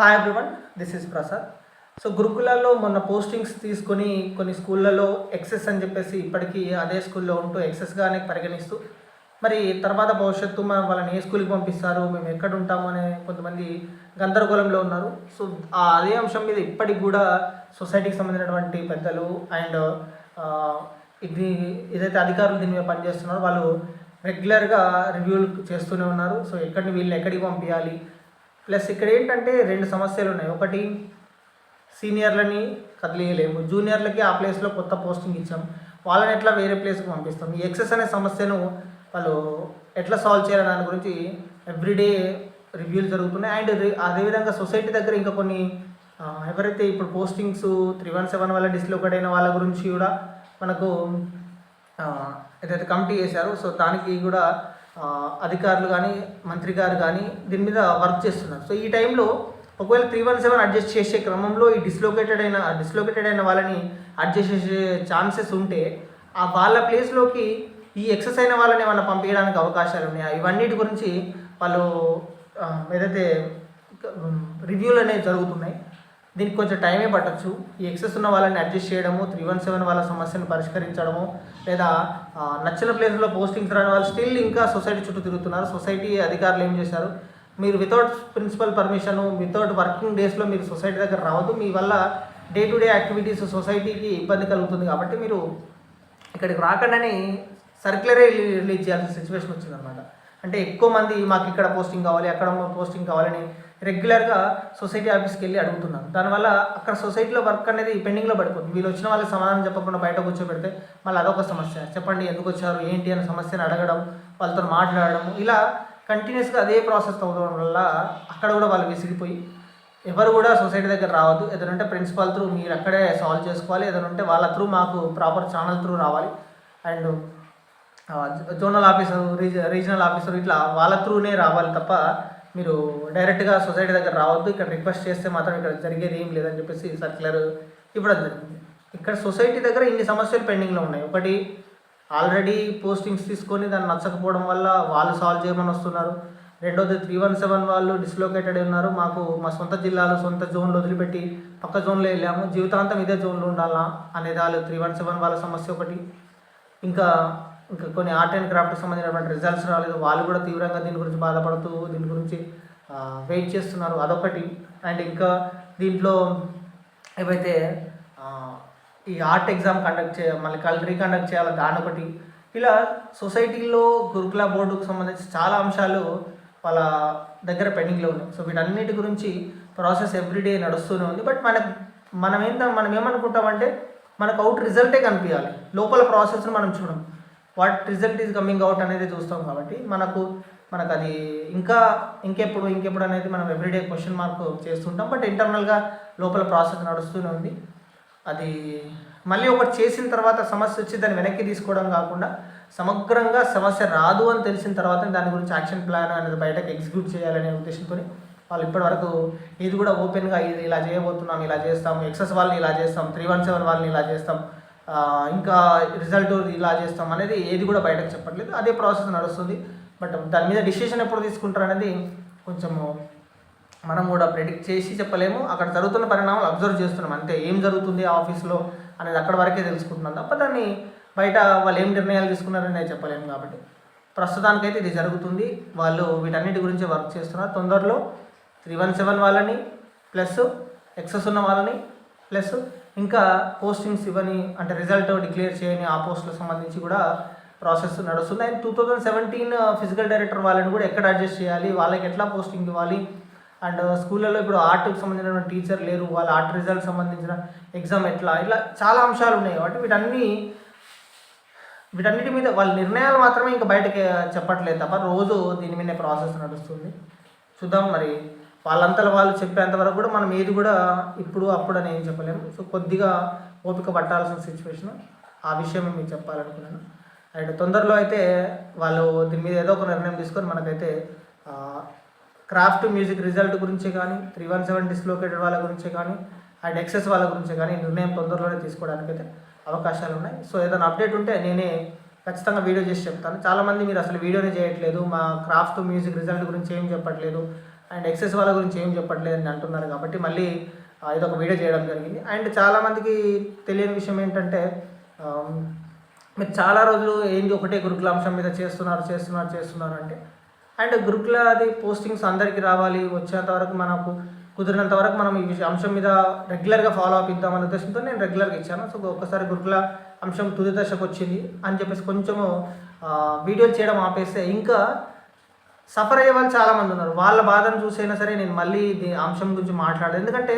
Hi everyone this is Prasad so గురుకులాల్లో మొన్న postings తీసుకొని కొన్ని స్కూళ్ళలో ఎక్సెస్ అని చెప్పేసి ఇప్పటికీ అదే స్కూల్లో ఉంటూ ఎక్సెస్గానే పరిగణిస్తూ మరి తర్వాత భవిష్యత్తు మనం వాళ్ళని ఏ స్కూల్కి పంపిస్తారు మేము ఎక్కడ ఉంటాము అనే కొంతమంది గందరగోళంలో ఉన్నారు. సో ఆ అదే అంశం మీద ఇప్పటికి కూడా సొసైటీకి సంబంధించినటువంటి పెద్దలు అండ్ ఇది ఏదైతే అధికారులు దీని మీద పనిచేస్తున్నారో వాళ్ళు రెగ్యులర్గా రివ్యూలు చేస్తూనే ఉన్నారు. సో ఎక్కడిని వీళ్ళని ఎక్కడికి పంపించాలి? ప్లస్ ఇక్కడ ఏంటంటే రెండు సమస్యలు ఉన్నాయి. ఒకటి సీనియర్లని కదిలేయలేము. జూనియర్లకి ఆ ప్లేస్లో కొత్త పోస్టింగ్ ఇచ్చాం. వాళ్ళని ఎట్లా వేరే ప్లేస్కి పంపిస్తాం? ఈ ఎక్సెస్ అనే సమస్యను వాళ్ళు ఎట్లా సాల్వ్ చేయాలి దాని గురించి ఎవ్రీడే రివ్యూలు జరుగుతున్నాయి. అండ్ అదేవిధంగా సొసైటీ దగ్గర ఇంకా కొన్ని ఎవరైతే ఇప్పుడు పోస్టింగ్స్ త్రీ వన్ సెవెన్ వల్ల డిస్లోకేట్ అయిన వాళ్ళ గురించి కూడా మనకు ఏదైతే కమిటీ చేశారో సో దానికి కూడా అధికారులు కానీ మంత్రి గారు కానీ దీని మీద వర్క్ చేస్తున్నారు. సో ఈ టైంలో ఒకవేళ త్రీ వన్ సెవెన్ అడ్జస్ట్ చేసే క్రమంలో ఈ డిస్లోకేటెడ్ అయిన డిస్లోకేటెడ్ అయిన వాళ్ళని అడ్జస్ట్ చేసే ఛాన్సెస్ ఉంటే ఆ వాళ్ళ ప్లేస్లోకి ఈ ఎక్సెస్ అయిన వాళ్ళని ఏమైనా పంపించడానికి అవకాశాలు ఉన్నాయి? ఇవన్నిటి గురించి వాళ్ళు ఏదైతే రివ్యూలు అనేవి జరుగుతున్నాయి. దీనికి కొంచెం టైమే పట్టొచ్చు. ఈ ఎక్సెస్ ఉన్న వాళ్ళని అడ్జస్ట్ చేయడము త్రీ వన్ సెవెన్ వాళ్ళ సమస్యను పరిష్కరించడము లేదా నచ్చిన ప్లేస్లో పోస్టింగ్స్ రాని వాళ్ళు స్టిల్ ఇంకా సొసైటీ చుట్టూ తిరుగుతున్నారు. సొసైటీ అధికారులు ఏం చేశారు? మీరు without principal permission without working డేస్లో మీరు సొసైటీ దగ్గర రావద్దు. మీ వల్ల డే టు డే యాక్టివిటీస్ సొసైటీకి ఇబ్బంది కలుగుతుంది కాబట్టి మీరు ఇక్కడికి రాకుండానే సర్క్యులరే రిలీజ్ చేయాల్సిన సిచ్యువేషన్ వచ్చిందనమాట అంటే ఎక్కువ మంది మాకు ఇక్కడ పోస్టింగ్ కావాలి అక్కడ పోస్టింగ్ కావాలని రెగ్యులర్గా సొసైటీ ఆఫీస్కి వెళ్ళి అడుగుతున్నాను దానివల్ల అక్కడ సొసైటీలో వర్క్ అనేది పెండింగ్లో పడిపోతుంది. వీళ్ళు వచ్చిన వాళ్ళకి సమాధానం చెప్పకుండా బయట కూర్చోబెడితే మళ్ళీ అదొక సమస్య. చెప్పండి ఎందుకు వచ్చారు? ఏంటి అనే సమస్యను అడగడం వాళ్ళతో మాట్లాడడం ఇలా కంటిన్యూస్గా అదే ప్రాసెస్ అవ్వడం వల్ల అక్కడ కూడా వాళ్ళు విసిగిపోయి ఎవరు కూడా సొసైటీ దగ్గర రావద్దు. ఏదంటే ప్రిన్సిపాల్ త్రూ మీరు అక్కడే సాల్వ్ చేసుకోవాలి. ఏదంటే వాళ్ళ త్రూ మాకు ప్రాపర్ ఛానల్ త్రూ రావాలి. అండ్ జోనల్ ఆఫీసర్ రీజ రీజనల్ ఆఫీసర్ ఇట్లా వాళ్ళ త్రూనే రావాలి తప్ప మీరు డైరెక్ట్గా సొసైటీ దగ్గర రావద్దు ఇక్కడ రిక్వెస్ట్ చేస్తే మాత్రం ఇక్కడ జరిగేది ఏం లేదని చెప్పేసి సర్క్యులర్ ఇవ్వడం జరిగింది. ఇక్కడ సొసైటీ దగ్గర ఇన్ని సమస్యలు పెండింగ్లో ఉన్నాయి. ఒకటి ఆల్రెడీ పోస్టింగ్స్ తీసుకొని దాన్ని నచ్చకపోవడం వల్ల వాళ్ళు సాల్వ్ చేయమని వస్తున్నారు. రెండోది త్రీ వన్ సెవెన్ వాళ్ళు డిస్లోకేటెడ్ ఉన్నారు. మాకు మా సొంత జిల్లాలు సొంత జోన్లు వదిలిపెట్టి పక్క జోన్లో వెళ్ళాము. జీవితాంతం ఇదే జోన్లో ఉండాలా అనేది వాళ్ళు త్రీ వన్ సెవెన్ వాళ్ళ సమస్య ఒకటి. ఇంకా ఇంకా కొన్ని ఆర్ట్ అండ్ క్రాఫ్ట్కి సంబంధించినటువంటి రిజల్ట్స్ రాలేదు. వాళ్ళు కూడా తీవ్రంగా దీని గురించి బాధపడుతూ దీని గురించి వెయిట్ చేస్తున్నారు. అదొకటి. అండ్ ఇంకా దీంట్లో ఏవైతే ఈ ఆర్ట్ ఎగ్జామ్ కండక్ట్ చేయ మళ్ళీ కల్ రీకండక్ట్ చేయాలి దానొకటి. ఇలా సొసైటీలో గురుకుల బోర్డుకు సంబంధించి చాలా అంశాలు వాళ్ళ దగ్గర పెండింగ్లో ఉన్నాయి. సో వీటన్నిటి గురించి ప్రాసెస్ ఎవ్రీడే నడుస్తూనే ఉంది. బట్ మనకు మనం ఏంటంటే మనం ఏమనుకుంటామంటే మనకు అవుట్ రిజల్టే కనిపించాలి లోపల ప్రాసెస్ని మనం చూడం what result is coming out అనేది చూస్తాం కాబట్టి మనకు మనకు అది ఇంకా ఇంకెప్పుడు ఇంకెప్పుడు అనేది మనం ఎవ్రీడే క్వశ్చన్ మార్క్ చేస్తుంటాం. బట్ ఇంటర్నల్గా లోపల ప్రాసెస్ నడుస్తూనే ఉంది. అది మళ్ళీ ఒకటి చేసిన తర్వాత సమస్య వచ్చి దాన్ని వెనక్కి తీసుకోవడం కాకుండా సమగ్రంగా సమస్య రాదు అని తెలిసిన తర్వాత దాని గురించి యాక్షన్ ప్లాన్ అనేది బయటకు ఎగ్జిక్యూట్ చేయాలనే ఉద్దేశంతో వాళ్ళు ఇప్పటివరకు ఇది కూడా ఓపెన్గా ఇది ఇలా చేయబోతున్నాం ఇలా చేస్తాం ఎక్సెస్ వాళ్ళని ఇలా చేస్తాం త్రీ వన్ సెవెన్ వాళ్ళని ఇలా చేస్తాం ఇంకా రిజల్ట్ ఇలా చేస్తాం అనేది ఏది కూడా బయటకు చెప్పట్లేదు. అదే ప్రాసెస్ నడుస్తుంది. బట్ దాని మీద డిసిషన్ ఎప్పుడు తీసుకుంటారు అనేది కొంచెము మనం కూడా ప్రెడిక్ట్ చేసి చెప్పలేము. అక్కడ జరుగుతున్న పరిణామాలు అబ్జర్వ్ చేస్తున్నాం. అంతే ఏం జరుగుతుంది ఆఫీస్లో అనేది అక్కడ వరకే తెలుసుకుంటున్నాం తప్ప దాన్ని బయట వాళ్ళు ఏం నిర్ణయాలు తీసుకున్నారని చెప్పలేము కాబట్టి. ప్రస్తుతానికైతే ఇది జరుగుతుంది. వాళ్ళు వీటన్నిటి గురించి వర్క్ చేస్తున్నారు. తొందరలో త్రీ వన్ సెవెన్ వాళ్ళని ప్లస్ ఎక్సెస్ ఉన్న వాళ్ళని ప్లస్ ఇంకా పోస్టింగ్స్ ఇవ్వని అంటే రిజల్ట్ డిక్లేర్ చేయని ఆ పోస్టులకు సంబంధించి కూడా ప్రాసెస్ నడుస్తుంది and two thousand seventeen physical director వాళ్ళని కూడా ఎక్కడ అడ్జస్ట్ చేయాలి? వాళ్ళకి ఎట్లా పోస్టింగ్ ఇవ్వాలి? అండ్ uh, స్కూళ్ళలో ఇప్పుడు ఆర్ట్కి సంబంధించిన టీచర్ లేరు. వాళ్ళ ఆర్ట్ రిజల్ట్ సంబంధించిన ఎగ్జామ్ ఎట్లా? ఇట్లా చాలా అంశాలు ఉన్నాయి కాబట్టి వీటన్ని వీటన్నిటి మీద వాళ్ళ నిర్ణయాలు మాత్రమే ఇంకా బయటకి uh, చెప్పట్లేదు తప్ప రోజు దీని మీద ప్రాసెస్ నడుస్తుంది. చూద్దాం మరి వాళ్ళంతలో వాళ్ళు చెప్పేంత వరకు కూడా మనం ఏది కూడా ఇప్పుడు అప్పుడు అని ఏం చెప్పలేము. సో కొద్దిగా ఓపిక పట్టాల్సిన సిచ్యువేషన్ ఆ విషయం మీకు చెప్పాలనుకున్నాను. అండ్ తొందరలో అయితే వాళ్ళు దీని మీద ఏదో ఒక నిర్ణయం తీసుకొని మనకైతే క్రాఫ్ట్ మ్యూజిక్ రిజల్ట్ గురించే కానీ త్రీ వన్ సెవెన్ డిస్లోకేటెడ్ వాళ్ళ గురించే కానీ అండ్ ఎక్సెస్ వాళ్ళ గురించే కానీ నిర్ణయం తొందరలోనే తీసుకోవడానికి అయితే అవకాశాలు ఉన్నాయి. సో ఏదైనా అప్డేట్ ఉంటే నేనే ఖచ్చితంగా వీడియో చేసి చెప్తాను. చాలామంది మీరు అసలు వీడియోనే చేయట్లేదు మా క్రాఫ్ట్ మ్యూజిక్ రిజల్ట్ గురించి ఏం చెప్పట్లేదు అండ్ ఎక్సెస్ వాళ్ళ గురించి ఏం చెప్పట్లేదని అంటున్నారు కాబట్టి మళ్ళీ ఇదొక వీడియో చేయడం జరిగింది. అండ్ చాలామందికి తెలియని విషయం ఏంటంటే మీరు చాలా రోజులు ఏంటి ఒకటే గురుకుల అంశం మీద చేస్తున్నారు చేస్తున్నారు చేస్తున్నారు అంటే అండ్ గురుకుల అది పోస్టింగ్స్ అందరికీ రావాలి వచ్చేంత వరకు మనకు కుదిరినంత వరకు మనం ఈ విషయం అంశం మీద రెగ్యులర్గా ఫాలో అప్ ఇద్దామనే ఉద్దేశంతో నేను రెగ్యులర్గా ఇచ్చాను. సో ఒక్కసారి గురుకుల అంశం తుది దశకు వచ్చింది అని చెప్పేసి కొంచెము వీడియోలు చేయడం ఆపేస్తే ఇంకా సఫర్ అయ్యే వాళ్ళు చాలామంది ఉన్నారు. వాళ్ళ బాధను చూసైనా సరే నేను మళ్ళీ ఈ అంశం గురించి మాట్లాడాను. ఎందుకంటే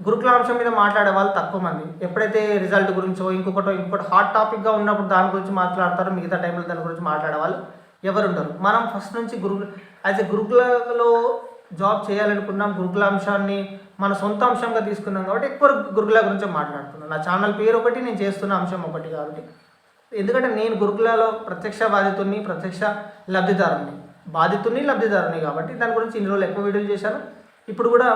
గురుకుల అంశం మీద మాట్లాడే వాళ్ళు తక్కువ మంది. ఎప్పుడైతే రిజల్ట్ గురించో ఇంకొకటో ఇంకొకటి హాట్ టాపిక్గా ఉన్నప్పుడు దాని గురించి మాట్లాడతారో మిగతా టైంలో దాని గురించి మాట్లాడే వాళ్ళు ఎవరు ఉండరు మనం ఫస్ట్ నుంచి గురు యాజ్ ఎ గురుకులలో జాబ్ చేయాలనుకున్నాం గురుకుల అంశాన్ని మన సొంత అంశంగా తీసుకున్నాం కాబట్టి ఎక్కువ గురుకుల గురించి మాట్లాడుతున్నాను నా ఛానల్ పేరు ఒకటి నేను చేస్తున్న అంశం ఒకటి కాబట్టి. ఎందుకంటే నేను గురుకులలో ప్రత్యక్ష బాధితుడిని ప్రత్యక్ష లబ్ధిదారుని బాధితుని లబ్ధిదారుని కాబట్టి దాని గురించి ఇన్ని రోజులు ఎక్కువ వీడియోలు చేశాను ఇప్పుడు కూడా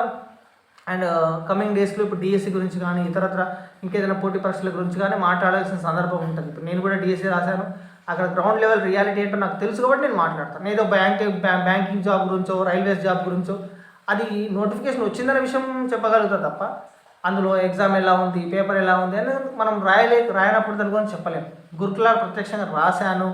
అండ్ uh, కమింగ్ డేస్లో ఇప్పుడు డిఎస్సి గురించి కానీ ఇతరత్ర ఇంకేదైనా పోటీ పరీక్షల గురించి కానీ మాట్లాడాల్సిన సందర్భం ఉంటుంది. ఇప్పుడు నేను కూడా డిఎస్సి రాశాను. అక్కడ గ్రౌండ్ లెవెల్ రియాలిటీ ఏంటో నాకు తెలుసు కాబట్టి నేను మాట్లాడతాను. ఏదో బ్యాంక్ బ్యాంకింగ్ జాబ్ గురించో రైల్వేస్ జాబ్ గురించో అది నోటిఫికేషన్ వచ్చిందనే విషయం చెప్పగలుగుతా తప్ప అందులో ఎగ్జామ్ ఎలా ఉంది పేపర్ ఎలా ఉంది అని మనం రాయలే రాయనప్పుడు దాని గురించి చెప్పలేము గురుకుల ప్రత్యక్షంగా రాశాను.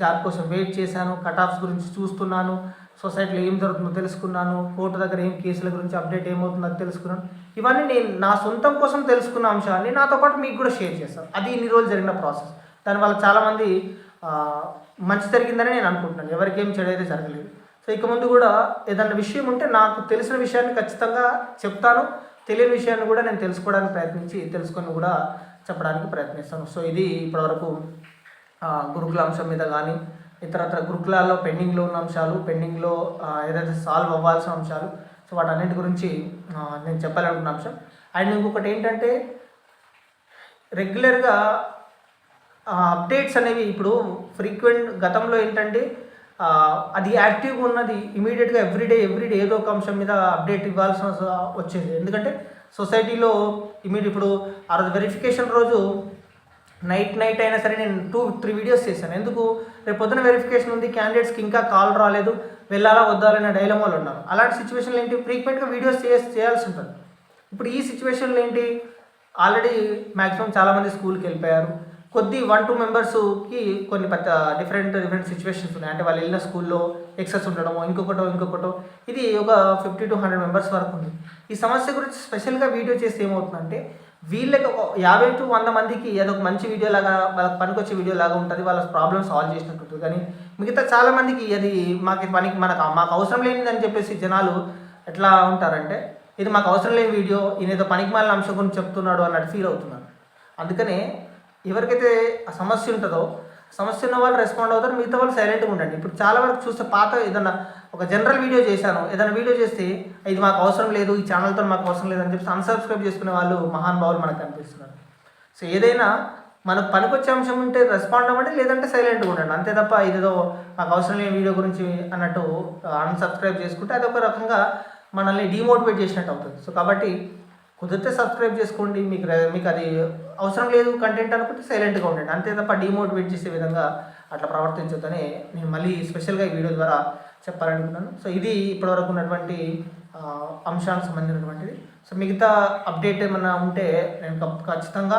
జాబ్ కోసం వెయిట్ చేశాను కట్ ఆఫ్స్ గురించి చూస్తున్నాను సొసైటీలో ఏం జరుగుతుందో తెలుసుకున్నాను కోర్టు దగ్గర ఏం కేసుల గురించి అప్డేట్ ఏమవుతుందో తెలుసుకున్నాను. ఇవన్నీ నేను నా సొంతం కోసం తెలుసుకున్న అంశాన్ని నాతో పాటు మీకు కూడా షేర్ చేస్తాను. అది ఇన్ని రోజులు జరిగిన ప్రాసెస్. దానివల్ల చాలామంది మంచి జరిగిందని నేను అనుకుంటున్నాను. ఎవరికి ఏం చెడు అయితే జరగలేదు. సో ఇక ముందు కూడా ఏదన్నా విషయం ఉంటే నాకు తెలిసిన విషయాన్ని ఖచ్చితంగా చెప్తాను. తెలియని విషయాన్ని కూడా నేను తెలుసుకోవడానికి ప్రయత్నించి తెలుసుకొని కూడా చెప్పడానికి ప్రయత్నిస్తాను. సో ఇది ఇప్పటివరకు గురుకుల అంశం మీద కానీ ఇతరత్ర గురుకులాల్లో పెండింగ్లో ఉన్న అంశాలు పెండింగ్లో ఏదైతే సాల్వ్ అవ్వాల్సిన అంశాలు సో వాటన్నిటి గురించి నేను చెప్పాలనుకున్న అంశం. అండ్ ఇంకొకటి ఏంటంటే రెగ్యులర్గా అప్డేట్స్ అనేవి ఇప్పుడు ఫ్రీక్వెంట్ గతంలో ఏంటంటే అది యాక్టివ్గా ఉన్నది ఇమీడియట్గా ఎవ్రీడే ఎవ్రీడే ఏదో ఒక అంశం మీద అప్డేట్ ఇవ్వాల్సిన వచ్చేది. ఎందుకంటే సొసైటీలో ఇమీడియట్ ఇప్పుడు ఆ రోజు వెరిఫికేషన్ రోజు నైట్ నైట్ అయినా సరే నేను టూ త్రీ వీడియోస్ చేశాను. ఎందుకు? రేపు పొద్దున వెరిఫికేషన్ ఉంది క్యాండిడేట్స్కి ఇంకా కాల్ రాలేదు వెళ్ళాలా వద్దా అనే డైలమాలు ఉన్నారు. అలాంటి సిచ్యువేషన్లు ఏంటి? ఫ్రీక్వెంట్గా వీడియోస్ చేయ చేయాల్సి ఉంటుంది. ఇప్పుడు ఈ సిచ్యువేషన్లు ఏంటి? ఆల్రెడీ మ్యాక్సిమం చాలామంది స్కూల్కి వెళ్ళిపోయారు. కొద్ది వన్ టూ మెంబర్స్కి కొన్ని పెద్ద డిఫరెంట్ డిఫరెంట్ సిచ్యువేషన్స్ ఉన్నాయి. అంటే వాళ్ళు వెళ్ళిన స్కూల్లో ఎక్సెస్ ఉండడమో ఇంకొకటో ఇంకొకటో ఇది ఒక ఫిఫ్టీ టు హండ్రెడ్ మెంబర్స్ వరకు ఉంది. ఈ సమస్య గురించి స్పెషల్గా వీడియో చేస్తే ఏమవుతుందంటే వీళ్ళకి ఒక యాభై టు వంద మందికి ఏదో ఒక మంచి వీడియో లాగా వాళ్ళకి పనికొచ్చే వీడియో లాగా ఉంటుంది వాళ్ళ ప్రాబ్లమ్ సాల్వ్ చేసినట్టు ఉంటుంది కానీ మిగతా చాలా మందికి అది మాకు పనికి మనకు మాకు అవసరం లేనిదని చెప్పేసి జనాలు ఎట్లా ఉంటారంటే ఇది మాకు అవసరం లేని వీడియో ఈయన ఏదో పనికి మాలిన అంశం గురించి చెప్తున్నాడు అన్నట్టు ఫీల్ అవుతున్నారు. అందుకనే ఎవరికైతే ఆ సమస్య ఉంటుందో సమస్య ఉన్న వాళ్ళు రెస్పాండ్ అవుతారు మిగతా వాళ్ళు సైలెంట్గా ఉండండి. ఇప్పుడు చాలా వరకు చూస్తే పాత ఏదన్నా ఒక జనరల్ వీడియో చేశాను. ఏదైనా వీడియో చేస్తే ఇది మాకు అవసరం లేదు ఈ ఛానల్తో మాకు అవసరం లేదు అని చెప్పి అన్సబ్స్క్రైబ్ చేసుకునే వాళ్ళు మహాన్ భావులు మనకు కనిపిస్తున్నారు. సో ఏదైనా మనకు పనికొచ్చే అంశం ఉంటే రెస్పాండ్ అవ్వండి లేదంటే సైలెంట్గా ఉండండి. అంతే తప్ప ఇదేదో మాకు అవసరం లేని వీడియో గురించి అన్నట్టు అన్సబ్స్క్రైబ్ చేసుకుంటే అదొక రకంగా మనల్ని డిమోటివేట్ చేసినట్టు అవుతుంది. సో కాబట్టి కుదిరితే సబ్స్క్రైబ్ చేసుకోండి. మీకు మీకు అది అవసరం లేదు కంటెంట్ అనుకుంటే సైలెంట్గా ఉండండి. అంతే తప్ప డిమోటివేట్ చేసే విధంగా అట్లా ప్రవర్తించొద్దని నేను మళ్ళీ స్పెషల్గా ఈ వీడియో ద్వారా చెప్పాలనుకున్నాను. సో ఇది ఇప్పటివరకు ఉన్నటువంటి అంశానికి సంబంధించినటువంటిది. సో మిగతా అప్డేట్ ఏమన్నా ఉంటే నేను ఖచ్చితంగా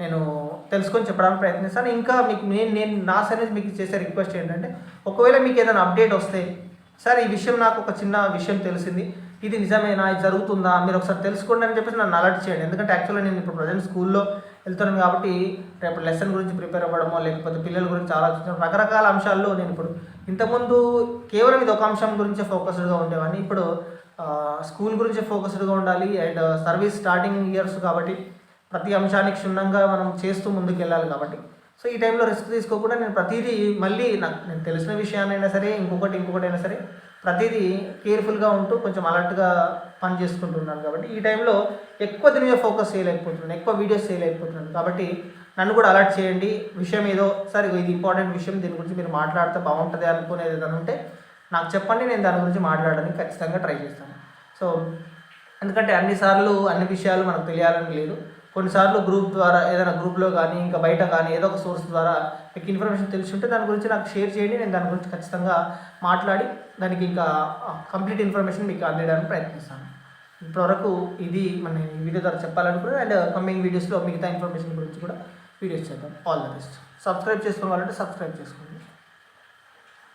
నేను తెలుసుకొని చెప్పడానికి ప్రయత్నిస్తాను. ఇంకా మీకు నేను నేను నా సర్వీస్ మీకు చేసే రిక్వెస్ట్ ఏంటంటే ఒకవేళ మీకు ఏదైనా అప్డేట్ వస్తే సార్ ఈ విషయం నాకు ఒక చిన్న విషయం తెలిసింది. ఇది నిజమేనా? ఇది జరుగుతుందా? మీరు ఒకసారి తెలుసుకోండి అని చెప్పేసి నన్ను అలర్ట్ చేయండి. ఎందుకంటే యాక్చువల్గా నేను ఇప్పుడు ప్రజెంట్ స్కూల్లో వెళ్తున్నాను కాబట్టి రేపు లెసన్ గురించి ప్రిపేర్ అవ్వడమో లేకపోతే పిల్లల గురించి ఆలోచించడం రకరకాల అంశాల్లో నేను ఇప్పుడు ఇంతకుముందు కేవలం ఇది ఒక అంశం గురించే ఫోకస్డ్గా ఉండేవాడిని. ఇప్పుడు స్కూల్ గురించి ఫోకస్డ్గా ఉండాలి అండ్ సర్వీస్ స్టార్టింగ్ ఇయర్స్ కాబట్టి ప్రతి అంశానికి క్షుణ్ణంగా మనం చేస్తూ ముందుకు వెళ్ళాలి కాబట్టి. సో ఈ టైంలో రిస్క్ తీసుకోకుండా నేను ప్రతిదీ మళ్ళీ నాకు నేను తెలిసిన విషయాన్నైనా సరే ఇంకొకటి ఇంకొకటి అయినా సరే ప్రతిదీ కేర్ఫుల్గా ఉంటూ కొంచెం అలర్ట్గా పని చేసుకుంటున్నాను కాబట్టి ఈ టైంలో ఎక్కువ దీని మీద ఫోకస్ చేయలేకపోతున్నాను ఎక్కువ వీడియోస్ చేయలేకపోతున్నాను. కాబట్టి నన్ను కూడా అలర్ట్ చేయండి. విషయం ఏదో సరే ఇది ఇంపార్టెంట్ విషయం దీని గురించి మీరు మాట్లాడితే బాగుంటుంది అనుకునేది ఏదైనా ఉంటే నాకు చెప్పండి నేను దాని గురించి మాట్లాడడానికి ఖచ్చితంగా ట్రై చేస్తాను. సో ఎందుకంటే అన్నిసార్లు అన్ని విషయాలు మనకు తెలియాలని లేదు. కొన్నిసార్లు గ్రూప్ ద్వారా ఏదైనా గ్రూప్లో కానీ ఇంకా బయట కానీ ఏదో ఒక సోర్స్ ద్వారా మీకు ఇన్ఫర్మేషన్ తెలిసి ఉంటే దాని గురించి నాకు షేర్ చేయండి. నేను దాని గురించి ఖచ్చితంగా మాట్లాడి దానికి ఇంకా కంప్లీట్ ఇన్ఫర్మేషన్ మీకు అందేయడానికి ప్రయత్నిస్తాను. ఇప్పటివరకు ఇది మన వీడియో ద్వారా చెప్పాలనుకున్నాను. అండ్ కమింగ్ వీడియోస్లో మిగతా ఇన్ఫర్మేషన్ గురించి కూడా వీడియోస్ చేద్దాం. ఆల్ ద బెస్ట్ సబ్స్క్రైబ్ చేసుకోవాలంటే సబ్స్క్రైబ్ చేసుకోండి.